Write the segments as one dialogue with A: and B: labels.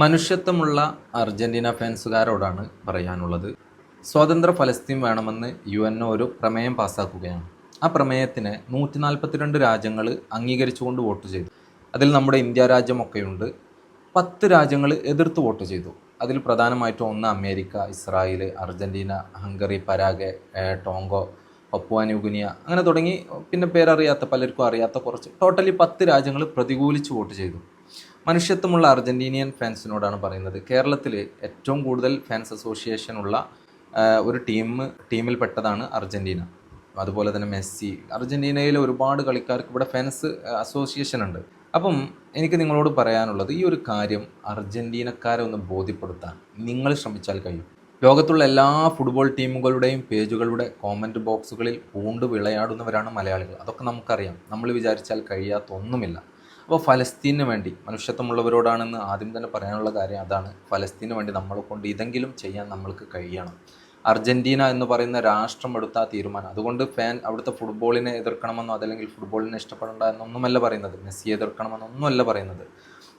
A: മനുഷ്യത്വമുള്ള Argentina ഫാൻസുകാരോടാണ് പറയാനുള്ളത്. സ്വതന്ത്ര ഫലസ്തീൻ വേണമെന്ന് യു എൻ ഒരു പ്രമേയം പാസ്സാക്കുകയാണ്. ആ പ്രമേയത്തിന് നൂറ്റി നാൽപ്പത്തിരണ്ട് രാജ്യങ്ങൾ അംഗീകരിച്ചുകൊണ്ട് വോട്ട് ചെയ്തു. അതിൽ നമ്മുടെ ഇന്ത്യ രാജ്യമൊക്കെയുണ്ട്. പത്ത് രാജ്യങ്ങൾ എതിർത്ത് വോട്ട് ചെയ്തു. അതിൽ പ്രധാനമായിട്ടും ഒന്ന് America Israel Argentina Hungary Paraguay ടോങ്കോ Papua New Guinea അങ്ങനെ തുടങ്ങി. പിന്നെ പേരറിയാത്ത പലർക്കും അറിയാത്ത കുറച്ച് ടോട്ടലി പത്ത് രാജ്യങ്ങൾ പ്രതികൂലിച്ച് വോട്ട് ചെയ്തു. മനുഷ്യത്വമുള്ള അർജന്റീനിയൻ ഫാൻസിനോടാണ് പറയുന്നത്. കേരളത്തിൽ ഏറ്റവും കൂടുതൽ ഫാൻസ് അസോസിയേഷൻ ഉള്ള ഒരു ടീം ടീമിൽപ്പെട്ടതാണ് അർജന്റീന. അതുപോലെ തന്നെ മെസ്സി. അർജന്റീനയിലെ ഒരുപാട് കളിക്കാർക്ക് ഇവിടെ ഫാൻസ് അസോസിയേഷൻ ഉണ്ട്. അപ്പം എനിക്ക് നിങ്ങളോട് പറയാനുള്ളത് ഈ ഒരു കാര്യം അർജന്റീനക്കാരെ ഒന്ന് ബോധ്യപ്പെടുത്താൻ നിങ്ങൾ ശ്രമിച്ചാൽ കഴിയും. ലോകത്തുള്ള എല്ലാ ഫുട്ബോൾ ടീമുകളുടെയും പേജുകളുടെ കോമന്റ് ബോക്സുകളിൽ പൂണ്ട് വിളയാടുന്നവരാണ് മലയാളികൾ. അതൊക്കെ നമുക്കറിയാം. നമ്മൾ വിചാരിച്ചാൽ കഴിയാത്ത ഒന്നുമില്ല അപ്പോൾ ഫലസ്തീനു വേണ്ടി മനുഷ്യത്വമുള്ളവരോടാണെന്ന് ആദ്യം തന്നെ പറയാനുള്ള കാര്യം അതാണ്. ഫലസ്തീനു വേണ്ടി നമ്മളെ കൊണ്ട് ഇതെങ്കിലും ചെയ്യാൻ നമ്മൾക്ക് കഴിയണം. അർജന്റീന എന്ന് പറയുന്ന രാഷ്ട്രം എടുത്ത തീരുമാനം. അതുകൊണ്ട് ഫാൻ അവിടുത്തെ ഫുട്ബോളിനെ എതിർക്കണമെന്നോ അതല്ലെങ്കിൽ ഫുട്ബോളിനെ ഇഷ്ടപ്പെടേണ്ട എന്നൊന്നുമല്ല പറയുന്നത്. മെസ്സിയെ എതിർക്കണമെന്നൊന്നുമല്ല പറയുന്നത്.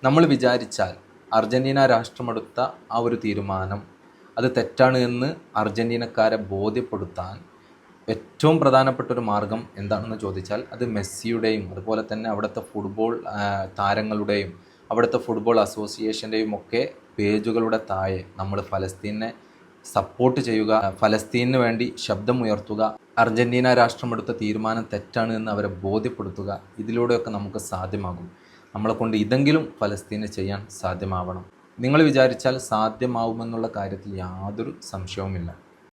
A: നമ്മൾ വിചാരിച്ചാൽ അർജന്റീന രാഷ്ട്രമെടുത്ത ആ ഒരു തീരുമാനം അത് തെറ്റാണ് എന്ന് അർജന്റീനക്കാരെ ബോധ്യപ്പെടുത്താൻ ഏറ്റവും പ്രധാനപ്പെട്ട ഒരു മാർഗം എന്താണെന്ന് ചോദിച്ചാൽ അത് മെസ്സിയുടെയും അതുപോലെ തന്നെ അവിടുത്തെ ഫുട്ബോൾ താരങ്ങളുടെയും അവിടുത്തെ ഫുട്ബോൾ അസോസിയേഷന്റെയും ഒക്കെ പേജുകളുടെ താഴെ നമ്മൾ ഫലസ്തീനെ സപ്പോർട്ട് ചെയ്യുക ഫലസ്തീനു വേണ്ടി ശബ്ദമുയർത്തുക അർജന്റീന രാഷ്ട്രമെടുത്ത തീരുമാനം തെറ്റാണ് എന്ന് അവരെ ബോധ്യപ്പെടുത്തുക ഇതിലൂടെയൊക്കെ നമുക്ക് സാധ്യമാകും. നമ്മളെ കൊണ്ട് ഇതെങ്കിലും ഫലസ്തീനെ ചെയ്യാൻ സാധ്യമാവണം. നിങ്ങൾ വിചാരിച്ചാൽ സാധ്യമാവുമെന്നുള്ള കാര്യത്തിൽ യാതൊരു സംശയവുമില്ല.